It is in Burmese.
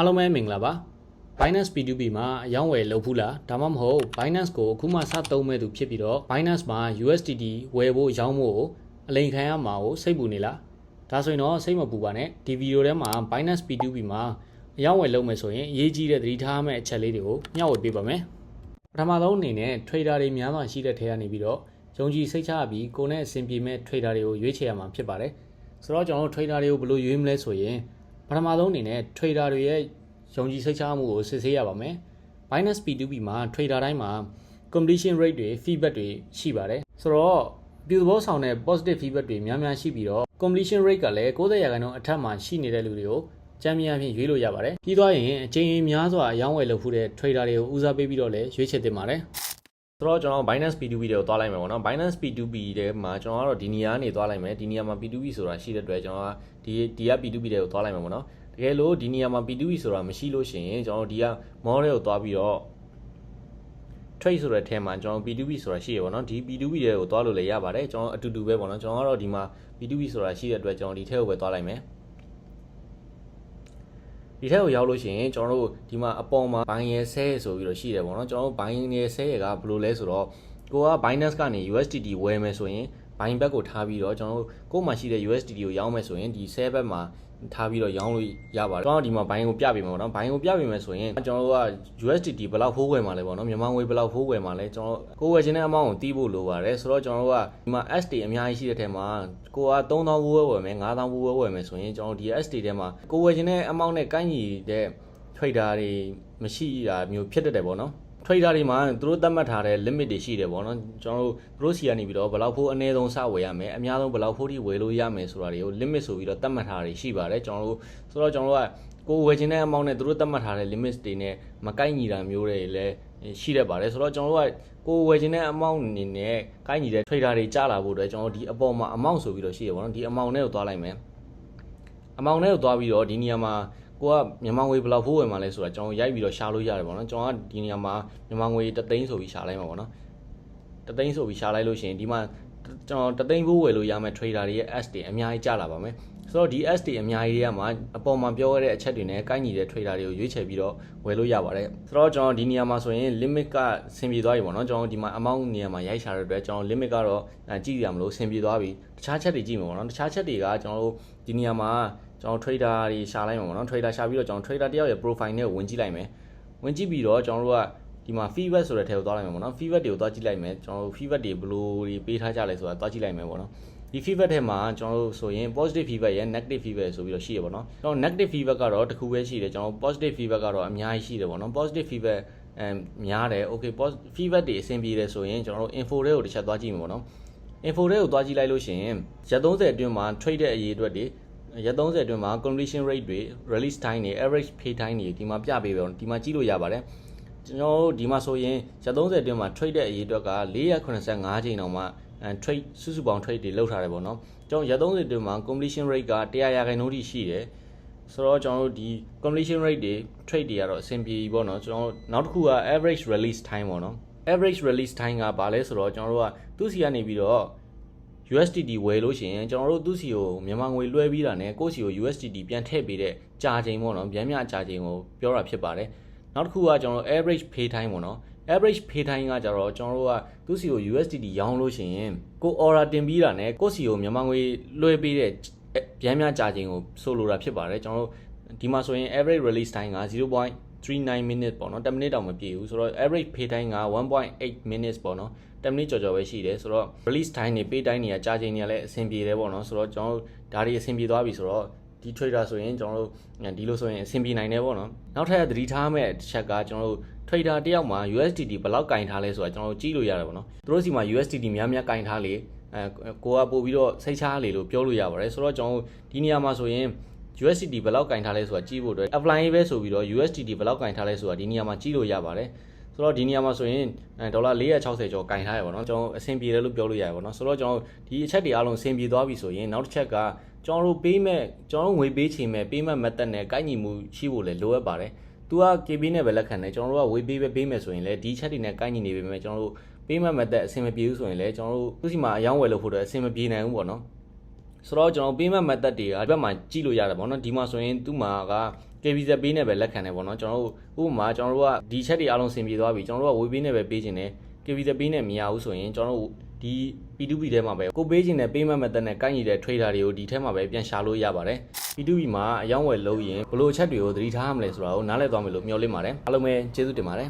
အားလုံးပဲမင်္ဂလာပါ Binance P2P မှာအယောင်းဝယ်လုပ်ဘူးလားဒါမှမဟုတ် Binance ကိုအခုမှစသုံးမဲ့သူဖြစ်ပြီးတော့ Binance မှာ USDT ဝယ်ဖို့ရောင်းဖို့ကိုအလိန်ခံရမှာကိုစိတ်ပူနေလားဒါဆိုရင်တော့စိတ်မပူပါနဲ့ဒီဗီဒီယိုထဲမှာ Binance P2P မှာအယောင်းဝယ်လုပ်မယ်ဆိုရင်အရေးကြီးတဲ့သတိထားမယ့်အချက်လေးတွေကိုမျှဝေပေးပါမယ်ပထမဆုံးအနေနဲ့ trader တွေများစွာရှိတဲ့ထဲကနေပြီးတော့ယုံကြည်စိတ်ချပြီးကိုယ်နဲ့အဆင်ပြေမဲ့ trader တွေကိုရွေးချယ်ရမှာဖြစ်ပါတယ်ဆိုတော့ကျွန်တော်တို့ trader တွေကိုဘယ်လိုရွေးမလဲဆိုရင် ပထမဆုံးအနေနဲ့ trader တွေရဲ့ယုံကြည်စိတ်ချမှုကိုစစ်ဆေးရပါမယ်။ Binance P2P မှာ trader တိုင်းမှာ completion rate တွေ feedback တွေရှိပါတယ်။ဆိုတော့ပြူဘောဆောင်တဲ့ positive feedback တွေများများရှိပြီးတော့ completion rate ကလည်း90ရာခိုင်နှုန်းအထက်မှာရှိနေတဲ့လူတွေကိုချမ်းမြေအဖြစ်ရွေးလို့ရပါတယ်။ပြီးသွားရင်အချိန်များစွာအယောင်းဝယ်လုပ်ဖူးတဲ့ trader တွေကိုဦးစားပေးပြီးတော့လည်းရွေးချယ်တင်ပါတယ်။ ဆိုတော့ကျွန်တော် Binance P2P တွေကိုသွားလိုက်မယ်ပေါ့နော် Binance P2P ထဲမှာကျွန်တော်ကတော့ဒီနေရာကနေသွားလိုက်မယ်ဒီနေရာမှာ P2P ဆိုတာရှိတဲ့အတွက်ကျွန်တော်ကဒီဒီက P2P တွေကိုသွားလိုက်မယ်ပေါ့နော်တကယ်လို့ဒီနေရာမှာ P2P ဆိုတာမရှိလို့ရှိရင်ကျွန်တော်ဒီက mall တွေကိုသွားပြီးတော့ trade ဆိုတဲ့ထဲမှာကျွန်တော် P2P ဆိုတာရှိရပေါ့နော်ဒီ P2P တွေကိုသွားလို့လည်းရပါတယ်ကျွန်တော်အတူတူပဲပေါ့နော်ကျွန်တော်ကတော့ဒီမှာ P2P ဆိုတာရှိတဲ့အတွက်ကျွန်တော်ဒီထဲကိုပဲသွားလိုက်မယ် ဒီထက်ကိုရောက်လို့ရှိရင်ကျွန်တော်တို့ဒီမှာအပေါ်မှာ buy ရယ် sell ရယ်ဆိုပြီးတော့ရှိတယ်ပေါ့နော်ကျွန်တော်တို့ buy ရယ် sell ရယ်ကဘယ်လိုလဲဆိုတော့ကိုက Binance ကနေ USDT ဝယ်မယ်ဆိုရင် buy ဘက်ကိုထားပြီးတော့ကျွန်တော်တို့ကို့မှာရှိတဲ့ USDT ကိုရောင်းမယ်ဆိုရင်ဒီ sell ဘက်မှာထားပြီးတော့ရောင်းလို့ရပါတယ်ကျွန်တော်ဒီမှာ buy ကိုပြပေးမယ်ပေါ့နော် buy ကိုပြပေးမယ်ဆိုရင်ကျွန်တော်တို့က USDT ဘယ်လောက်ဖိုးဝယ်မှာလဲပေါ့နော်မြန်မာငွေဘယ်လောက်ဖိုးဝယ်မှာလဲကျွန်တော်ကိုဝယ်ခြင်းတဲ့အမောင်းကိုတီးဖို့လိုပါတယ်ဆိုတော့ကျွန်တော်တို့ကဒီမှာ ST အများကြီးရှိတဲ့ထဲမှာကိုက3000ဖိုးဝယ်ဝယ်မယ်9000ဖိုးဝယ်ဝယ်မယ်ဆိုရင်ကျွန်တော်ဒီ ST ထဲမှာကိုဝယ်ခြင်းတဲ့အမောင်းနဲ့ကိုင်းညီတဲ့ trader တွေမရှိတာမျိုးဖြစ်တတ်တယ်ပေါ့နော် trader တွေမှာသူတို့သတ်မှတ်ထားတဲ့ limit တွေရှိတယ်ပေါ့နော်ကျွန်တော်တို့သူတို့စီကနေပြီးတော့ဘယ်လောက်ဖိုးအနည်းဆုံးစဝယ်ရမယ်အများဆုံးဘယ်လောက်ဖိုးထိဝယ်လို့ရမယ်ဆိုတာတွေကို limit ဆိုပြီးတော့သတ်မှတ်ထားတာရှိပါတယ်ကျွန်တော်တို့ဆိုတော့ကျွန်တော်တို့ကကိုယ်ဝယ်ခြင်းတဲ့အမောင်းနဲ့သူတို့သတ်မှတ်ထားတဲ့ limit တွေနဲ့မကိုက်ညီတာမျိုးတွေလည်းရှိတတ်ပါတယ်ဆိုတော့ကျွန်တော်တို့ကကိုယ်ဝယ်ခြင်းတဲ့အမောင်းအနေနဲ့ကိုက်ညီတဲ့ trader တွေကြားလာဖို့အတွက်ကျွန်တော်တို့ဒီအပေါ်မှာ amount ဆိုပြီးတော့ရှိရပေါ့နော်ဒီ amount နဲ့ကိုသွားလိုက်မယ် amount နဲ့ကိုသွားပြီးတော့ဒီနေရာမှာ ကိုကမြန်မာငွေဘယ်လောက်ဖိုးဝင်มาလဲဆိုတာကျွန်တော်ရိုက်ပြီးတော့ရှာလို့ရတယ်ပေါ့နော်ကျွန်တော်ကဒီနေရာမှာမြန်မာငွေတသိန်းဆိုပြီးရှာလိုက်မှာပေါ့နော်တသိန်းဆိုပြီးရှာလိုက်လို့ရှိရင်ဒီမှာကျွန်တော်တသိန်းဖိုးဝယ်လို့ရမယ့် trader တွေရဲ့ S တွေအများကြီးကျလာပါမယ်ဆိုတော့ဒီ S တွေအများကြီးတွေကမှအပေါ်မှာပြောရတဲ့အချက်တွေနဲ့ကိုက်ညီတဲ့ trader တွေကိုရွေးချယ်ပြီးတော့ဝယ်လို့ရပါတယ်ဆိုတော့ကျွန်တော်ဒီနေရာမှာဆိုရင် limit ကဆင်ပြေသွားပြီပေါ့နော်ကျွန်တော်ဒီမှာ amount နေရာမှာရိုက်ရှာတဲ့အတွက်ကျွန်တော် limit ကတော့ကြည့်ရမလို့ဆင်ပြေသွားပြီတခြားချက်တွေကြည့်မှာပေါ့နော်တခြားချက်တွေကကျွန်တော်တို့ဒီနေရာမှာ ကျွန်တော် trader တွေရှာလိုက်မှာပေါ့နော် trader ရှာပြီးတော့ကျွန်တော် trader တယောက်ရဲ့ profile နဲ့ဝင်ကြည့်လိုက်မယ်ဝင်ကြည့်ပြီးတော့ကျွန်တော်တို့ကဒီမှာ feedback ဆိုတဲ့ထဲကိုသွားလိုက်မယ်ပေါ့နော် feedback တွေကိုသွားကြည့်လိုက်မယ်ကျွန်တော်တို့ feedback တွေဘယ်လိုတွေပေးထားကြလဲဆိုတာသွားကြည့်လိုက်မယ်ပေါ့နော်ဒီ feedback ထဲမှာကျွန်တော်တို့ဆိုရင် positive feedback ရဲ့ negative feedback ဆိုပြီးတော့ရှိရပါတော့ကျွန်တော် negative feedback ကတော့တစ်ခုပဲရှိတယ်ကျွန်တော် positive feedback ကတော့အများကြီးရှိတယ်ပေါ့နော် positive feedback အဲများတယ် okay feedback တွေအဆင်ပြေတယ်ဆိုရင်ကျွန်တော်တို့ info တွေကိုတစ်ချက်သွားကြည့်မှာပေါ့နော် info တွေကိုသွားကြည့်လိုက်လို့ရှိရင်ရက်30အတွင်းမှာ trade တဲ့အရေးအတွက်တွေ ရက်30အတွင်းမှာ completion rate တွေ release time တွေ average pay time တွေဒီမှာပြပေးပါတော့ဒီမှာကြည့်လို့ရပါတယ်ကျွန်တော်တို့ဒီမှာဆိုရင်ရက်30အတွင်းမှာ trade တဲ့အရေးအတွက်က485ချိန်တောင်မှ trade စုစုပေါင်း trade တွေလုပ်ထားတယ်ပေါ့နော်ကျွန်တော်ရက်30အတွင်းမှာ completion rate က100ရာခိုင်နှုန်းထိရှိတယ်ဆိုတော့ကျွန်တော်တို့ဒီ completion rate တွေ trade တွေကတော့အဆင်ပြေပြီပေါ့နော်ကျွန်တော်နောက်တစ်ခုက average release time ပေါ့နော် average release time ကဘာလဲဆိုတော့ကျွန်တော်တို့ကသူ့စီကနေပြီးတော့ USDT ဝယ်လို့ရှိရင်ကျွန်တော်တို့သူ့စီကိုမြန်မာငွေလွှဲပြီးတာနဲ့ကိုယ့်စီကို USDT ပြန်ထည့်ပေးတဲ့ကြာချိန်ပေါ့နော်ဗျမ်းမြကြာချိန်ကိုပြောတာဖြစ်ပါတယ်နောက်တစ်ခုကကျွန်တော်တို့ average pay time ပေါ့နော် average pay time ကကြတော့ကျွန်တော်တို့ကသူ့စီကို USDT ရောင်းလို့ရှိရင်ကို order တင်ပြီးတာနဲ့ကိုယ့်စီကိုမြန်မာငွေလွှဲပေးတဲ့ဗျမ်းမြကြာချိန်ကိုဆိုလိုတာဖြစ်ပါတယ်ကျွန်တော်တို့ဒီမှာဆိုရင် average release time က 0.39 minutes ပေါ့နော်10 minute တောင်မပြည့်ဘူးဆိုတော့ average pay time က1.8 minutes ပေါ့နော်10 minute ကျော်ကျော်ပဲရှိတယ်ဆိုတော့ release time တွေ pay time တွေကကြာချိန်တွေကလည်းအဆင်ပြေတယ်ပေါ့နော်ဆိုတော့ကျွန်တော်တို့ဒါတွေအဆင်ပြေသွားပြီဆိုတော့ဒီ trader ဆိုရင်ကျွန်တော်တို့ဒီလိုဆိုရင်အဆင်ပြေနိုင်တယ်ပေါ့နော်နောက်ထပ်သတိထားမဲ့တစ်ချက်ကကျွန်တော်တို့ trader တယောက်မှာ USDT ဘယ်လောက်ကင်ထားလဲဆိုတာကျွန်တော်တို့ကြည့်လို့ရတယ်ပေါ့နော်သူတို့စီမှာ USDT များများကင်ထားလေအဲကိုကပို့ပြီးတော့စိတ်ချလေလို့ပြောလို့ရပါတယ်ဆိုတော့ကျွန်တော်တို့ဒီနေရာမှာဆိုရင် USDT ဘယ်လောက်ကင်ထားလဲဆိုတာကြည့်ဖို့အတွက် apply ပဲဆိုပြီးတော့ USDT ဘယ်လောက်ကင်ထားလဲဆိုတာဒီနေရာမှာကြည့်လို့ရပါတယ်ဆိုတော့ဒီနေရာမှာဆိုရင်ဒေါ်လာ460ကျော်ကင်ထားရပါတော့ကျွန်တော်အဆင်ပြေတယ်လို့ပြောလို့ရပါတော့ဆိုတော့ကျွန်တော်ဒီအချက်တွေအားလုံးအဆင်ပြေသွားပြီဆိုရင်နောက်တစ်ချက်ကကျွန်တော်တို့ပေးမဲ့ကျွန်တော်တို့ငွေပေးချေမဲ့ပေးမဲ့ method နဲ့ကိုက်ညီမှုရှိဖို့လည်းလိုအပ်ပါတယ်သူက KB နဲ့ပဲလက်ခံတယ်ကျွန်တော်တို့ကဝေးပေးပဲပေးမယ်ဆိုရင်လည်းဒီချက်တွေနဲ့ကိုက်ညီနေပေမဲ့ကျွန်တော်တို့ပေးမဲ့ method အဆင်မပြေဘူးဆိုရင်လည်းကျွန်တော်တို့သူစီမှာအယောင်းဝယ်လို့ဖို့အတွက်အဆင်မပြေနိုင်ဘူးပေါ့နော် ဆိုတော့ကျွန်တော် payment method တွေကဒီဘက်မှာကြည့်လို့ရတယ်ပေါ့နော်ဒီမှာဆိုရင်သူ့မှာက KVZ ပေးနဲ့ပဲလက်ခံတယ်ပေါ့နော်ကျွန်တော်တို့ဥပမာကျွန်တော်တို့ကဒီချက်တွေအားလုံးဆင်ပြေသွားပြီကျွန်တော်တို့ကဝေပေးနဲ့ပဲပေးခြင်းတယ် KVZ ပေးနဲ့မရဘူးဆိုရင်ကျွန်တော်တို့ဒီ P2P ထဲမှာပဲကိုပေးခြင်းနဲ့ payment method နဲ့ကိုက်ညီတဲ့ trader တွေကိုဒီထဲမှာပဲပြန်ရှာလို့ရပါတယ် P2P မှာအယောင်းဝယ်လုပ်ရင်ဘယ်လိုအချက်တွေကိုသတိထားရမလဲဆိုတာကိုနားလည်သွားမယ်လို့မျှော်လင့်ပါတယ်အားလုံးပဲကျေးဇူးတင်ပါတယ်